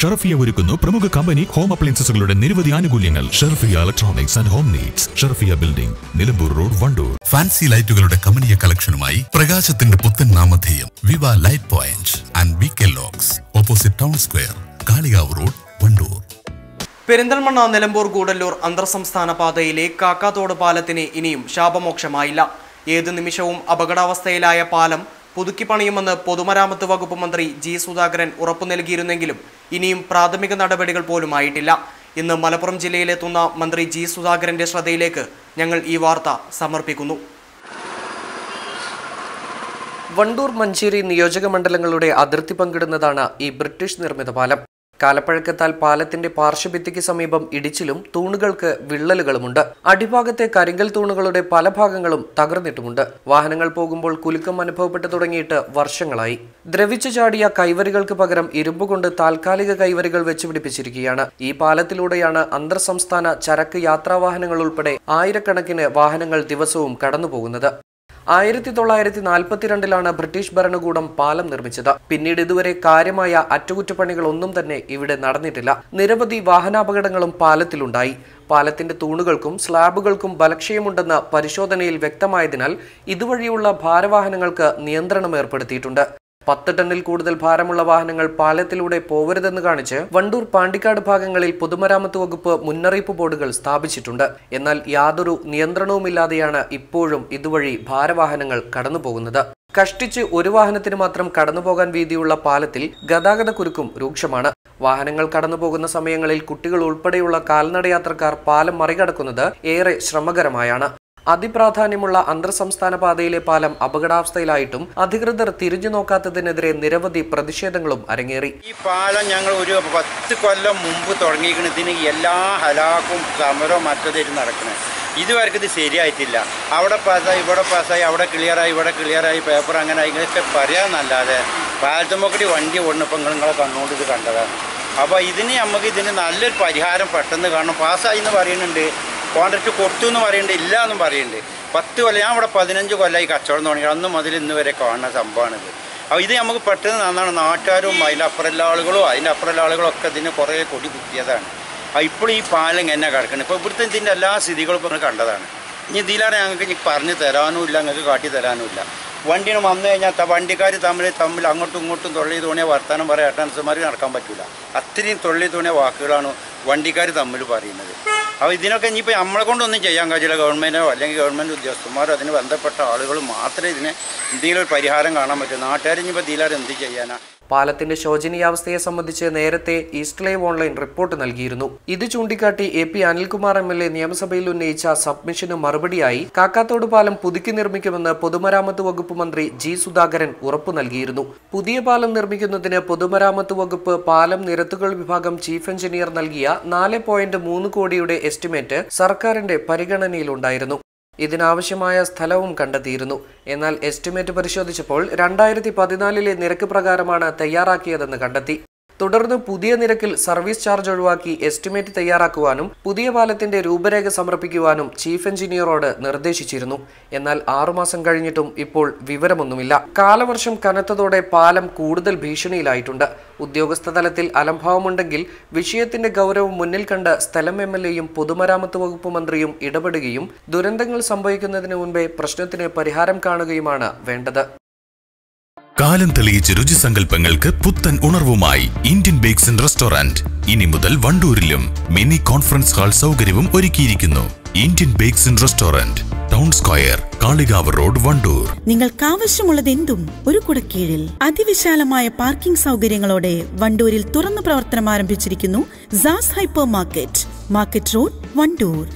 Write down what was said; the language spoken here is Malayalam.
ഷർഫിയ ഒരുക്കുന്നു പ്രമുഖ കമ്പനി ഹോം അപ്ലയൻസുകളുടെ നിരവധി ആനുകൂല്യങ്ങൾ. Sharfiya electronics and home needs Sharfiya building Nilambur road Wandoor. Fancy ലൈറ്റുകളുടെ കമനീയ കളക്ഷനുമായി പ്രകാശത്തിന്റെ പുത്തൻ നാമധേയം Viva light point and V K locks opposite town square Kalikavu road Wandoor. Perinthalmanna Nilambur Gudalur അന്തർ സംസ്ഥാന പാതയിലെ കാക്കാതോട് പാലത്തിന് ഇനിയും ശാപമോക്ഷമായില്ല. ഏതു നിമിഷവും അപകടാവസ്ഥയിലായ പാലം പുതുക്കി പണിയുമെന്ന് പൊതുമരാമത്ത് വകുപ്പ് മന്ത്രി ജി സുധാകരൻ ഉറപ്പു നൽകിയിരുന്നെങ്കിലും ഇനിയും പ്രാഥമിക നടപടികൾ പോലും ആയിട്ടില്ല. ഇന്ന് മലപ്പുറം ജില്ലയിലെത്തുന്ന മന്ത്രി ജി സുധാകരന്റെ ശ്രദ്ധയിലേക്ക് ഞങ്ങൾ ഈ വാർത്ത സമർപ്പിക്കുന്നു. വണ്ടൂർ മഞ്ചേരി നിയോജക മണ്ഡലങ്ങളുടെ അതിർത്തി പങ്കിടുന്നതാണ് ഈ ബ്രിട്ടീഷ് നിർമ്മിത പാലം. കാലപ്പഴക്കത്താൽ പാലത്തിന്റെ പാർശ്വഭിത്തിക്ക് സമീപം ഇടിച്ചിലും തൂണുകൾക്ക് വിള്ളലുകളുമുണ്ട്. അടിഭാഗത്തെ കരിങ്കൽ തൂണുകളുടെ പല ഭാഗങ്ങളും തകർന്നിട്ടുമുണ്ട്. വാഹനങ്ങൾ പോകുമ്പോൾ കുലുക്കം അനുഭവപ്പെട്ടു തുടങ്ങിയിട്ട് വർഷങ്ങളായി. ദ്രവിച്ചു ചാടിയ കൈവരികൾക്ക് പകരം ഇരുമ്പുകൊണ്ട് താൽക്കാലിക കൈവരികൾ വെച്ചുപിടിപ്പിച്ചിരിക്കുകയാണ്. ഈ പാലത്തിലൂടെയാണ് അന്തർ സംസ്ഥാന ചരക്ക് യാത്രാവാഹനങ്ങൾ ഉൾപ്പെടെ ആയിരക്കണക്കിന് വാഹനങ്ങൾ ദിവസവും കടന്നുപോകുന്നത്. ആയിരത്തി തൊള്ളായിരത്തി നാൽപ്പത്തിരണ്ടിലാണ് ബ്രിട്ടീഷ് ഭരണകൂടം പാലം നിർമ്മിച്ചത്. പിന്നീട് ഇതുവരെ കാര്യമായ അറ്റകുറ്റപ്പണികൾ ഒന്നും തന്നെ ഇവിടെ നടന്നിട്ടില്ല. നിരവധി വാഹനാപകടങ്ങളും പാലത്തിലുണ്ടായി. പാലത്തിന്റെ തൂണുകൾക്കും സ്ലാബുകൾക്കും ബലക്ഷയമുണ്ടെന്ന് പരിശോധനയിൽ വ്യക്തമായതിനാൽ ഇതുവഴിയുള്ള ഭാരവാഹനങ്ങൾക്ക് നിയന്ത്രണം ഏർപ്പെടുത്തിയിട്ടുണ്ട്. പത്ത് ടണ്ണിൽ കൂടുതൽ ഭാരമുള്ള വാഹനങ്ങൾ പാലത്തിലൂടെ പോവരുതെന്ന് കാണിച്ച് വണ്ടൂർ പാണ്ടിക്കാട് ഭാഗങ്ങളിൽ പൊതുമരാമത്ത് വകുപ്പ് മുന്നറിയിപ്പ് ബോർഡുകൾ സ്ഥാപിച്ചിട്ടുണ്ട്. എന്നാൽ യാതൊരു നിയന്ത്രണവുമില്ലാതെയാണ് ഇപ്പോഴും ഇതുവഴി ഭാരവാഹനങ്ങൾ കടന്നുപോകുന്നത്. കഷ്ടിച്ച് ഒരു വാഹനത്തിന് മാത്രം കടന്നുപോകാൻ വീതിയുള്ള പാലത്തിൽ ഗതാഗത കുരുക്കും രൂക്ഷമാണ്. വാഹനങ്ങൾ കടന്നുപോകുന്ന സമയങ്ങളിൽ കുട്ടികൾ ഉൾപ്പെടെയുള്ള കാൽനടയാത്രക്കാർ പാലം മറികടക്കുന്നത് ഏറെ ശ്രമകരമായാണ്. അതിപ്രാധാന്യമുള്ള അന്തർ സംസ്ഥാന പാതയിലെ പാലം അപകടാവസ്ഥയിലായിട്ടും അധികൃതർ തിരിഞ്ഞു നോക്കാത്തതിനെതിരെ നിരവധി പ്രതിഷേധങ്ങളും അരങ്ങേറി. ഈ പാലം ഞങ്ങൾ ഒരു പത്ത് കൊല്ലം മുമ്പ് തുടങ്ങിയിരിക്കുന്നതിന് എല്ലാ ഹലാക്കും സമരവും മറ്റതായിട്ട് നടക്കുന്നത് ഇതുവരെക്കും ഇത് ശരിയായിട്ടില്ല. അവിടെ പാസ്സായി ഇവിടെ പാസ്സായി അവിടെ ക്ലിയറായി ഇവിടെ ക്ലിയറായി പേപ്പർ അങ്ങനെ ഇങ്ങനെയൊക്കെ പറയാമെന്നല്ലാതെ പാലത്തുമ്പൊക്കടി വണ്ടി ഓടുന്നപ്പോൾ നിങ്ങളെ കണ്ണുകൊണ്ട് ഇത് കണ്ടതാണ്. അപ്പോൾ ഇതിന് നമുക്ക് ഇതിന് നല്ലൊരു പരിഹാരം പെട്ടെന്ന് കാണണം. പാസ്സായി എന്ന് പറയുന്നുണ്ട്. കോൺട്രാക്ട് കൊടുത്തു എന്ന് പറയുന്നുണ്ട് ഇല്ല എന്നും പറയുന്നുണ്ട്. പത്ത് കൊല്ലം ഞാൻ ഇവിടെ പതിനഞ്ച് കൊല്ലമായി കച്ചവടം തുടങ്ങി അന്ന് മുതൽ ഇന്ന് വരെ കാണുന്ന സംഭവമാണിത്. അപ്പോൾ ഇത് നമുക്ക് പെട്ടെന്ന് നന്നാണ്. നാട്ടുകാരും അതിന്റെ ആളുകളും അതിന്റെ അപ്പുറമുള്ള ആളുകളും ഒക്കെ ഇതിന് കുറേ കൊടി കുത്തിയതാണ്. അപ്പോൾ ഇപ്പോൾ ഈ പാലം എന്നെ കിടക്കുന്നത് ഇപ്പോൾ ഇവിടുത്തെ ഇതിന്റെ എല്ലാ സ്ഥിതികളും ഇപ്പോൾ കണ്ടതാണ്. ഇനി ഇതിലാണ് ഞങ്ങൾക്ക് പറഞ്ഞു തരാനും ഇല്ല ഞങ്ങൾക്ക് കാട്ടി തരാനും ഇല്ല വണ്ടിന് വന്നു കഴിഞ്ഞാൽ വണ്ടിക്കാർ തമ്മിൽ തമ്മിൽ അങ്ങോട്ടും ഇങ്ങോട്ടും തൊള്ളി തോണിയാൽ വർത്തമാനം പറയാൻ അട്ടൻസുമാർ നടക്കാൻ പറ്റില്ല അത്രയും തൊള്ളി തോണിയ വാക്കുകളാണ് വണ്ടിക്കാർ തമ്മിൽ പറയുന്നത്. അപ്പോൾ ഇതിനൊക്കെ ഇനിയിപ്പോൾ നമ്മളെ കൊണ്ടൊന്നും ചെയ്യാൻ കഴിയില്ല. ഗവൺമെന്റോ അല്ലെങ്കിൽ ഗവൺമെന്റ് ഉദ്യോഗസ്ഥന്മാരോ അതിന് ബന്ധപ്പെട്ട ആളുകൾ മാത്രമേ ഇതിന് എന്തെങ്കിലും ഒരു പരിഹാരം കാണാൻ പറ്റൂ. നാട്ടുകാർ ഇനിയിപ്പോൾ എന്ത് ചെയ്യാനാ? പാലത്തിന്റെ ശോചനീയാവസ്ഥയെ സംബന്ധിച്ച് നേരത്തെ ഈസ്റ്റ് ലൈവ് ഓൺലൈൻ റിപ്പോർട്ട് നൽകിയിരുന്നു. ഇത് ചൂണ്ടിക്കാട്ടി A P Anilkumar M L A നിയമസഭയിൽ ഉന്നയിച്ച സബ്മിഷന് മറുപടിയായി കാക്കാത്തോട് പാലം പുതുക്കി നിർമ്മിക്കുമെന്ന് പൊതുമരാമത്ത് വകുപ്പ് മന്ത്രി ജി സുധാകരൻ ഉറപ്പു നൽകിയിരുന്നു. പുതിയ പാലം നിർമ്മിക്കുന്നതിന് പൊതുമരാമത്ത് വകുപ്പ് പാലം നിരത്തുകൾ വിഭാഗം ചീഫ് എഞ്ചിനീയർ നൽകിയ നാല് കോടിയുടെ എസ്റ്റിമേറ്റ് സർക്കാരിന്റെ പരിഗണനയിലുണ്ടായിരുന്നു. ഇതിനാവശ്യമായ സ്ഥലവും കണ്ടെത്തിയിരുന്നു. എന്നാൽ എസ്റ്റിമേറ്റ് പരിശോധിച്ചപ്പോൾ രണ്ടായിരത്തി പതിനാലിലെ നിരക്ക് പ്രകാരമാണ് തയ്യാറാക്കിയതെന്ന് കണ്ടെത്തി. തുടർന്ന് പുതിയ നിരക്കിൽ സർവീസ് ചാർജ് ഒഴിവാക്കി എസ്റ്റിമേറ്റ് തയ്യാറാക്കുവാനും പുതിയ പാലത്തിന്റെ രൂപരേഖ സമർപ്പിക്കുവാനും ചീഫ് എഞ്ചിനീയറോട് നിർദ്ദേശിച്ചിരുന്നു. എന്നാൽ ആറുമാസം കഴിഞ്ഞിട്ടും ഇപ്പോൾ വിവരമൊന്നുമില്ല. കാലവർഷം കനത്തതോടെ പാലം കൂടുതൽ ഭീഷണിയിലായിട്ടുണ്ട്. ഉദ്യോഗസ്ഥ തലത്തിൽ അലംഭാവമുണ്ടെങ്കിൽ വിഷയത്തിന്റെ ഗൗരവം മുന്നിൽ കണ്ട് സ്ഥലം എം എൽ എയും പൊതുമരാമത്ത് വകുപ്പ് മന്ത്രിയും ഇടപെടുകയും ദുരന്തങ്ങൾ സംഭവിക്കുന്നതിന് മുൻപേ പ്രശ്നത്തിന് പരിഹാരം കാണുകയുമാണ് വേണ്ടത്. കാലം തെളിയിച്ച രുചിസങ്കല്പങ്ങൾക്ക് പുത്തൻ ഉണർവുമായി ഇന്ത്യൻ ബേക്സ് ആൻഡ് റെസ്റ്റോറന്റ്. ഇനി മുതൽ വണ്ടൂരിലും മിനി കോൺഫറൻസ് ഹാൾ സൗകര്യവും ഒരുക്കിയിരിക്കുന്നു. Indian bakes and restaurant town square Kalikavu road Wandoor. നിങ്ങൾക്ക് ആവശ്യമുള്ളത് എന്തും ഒരു കുടക്കീഴിൽ അതിവിശാലമായ പാർക്കിംഗ് സൗകര്യങ്ങളോടെ വണ്ടൂരിൽ തുറന്നു പ്രവർത്തനം ആരംഭിച്ചിരിക്കുന്നു hyper market market road Wandoor.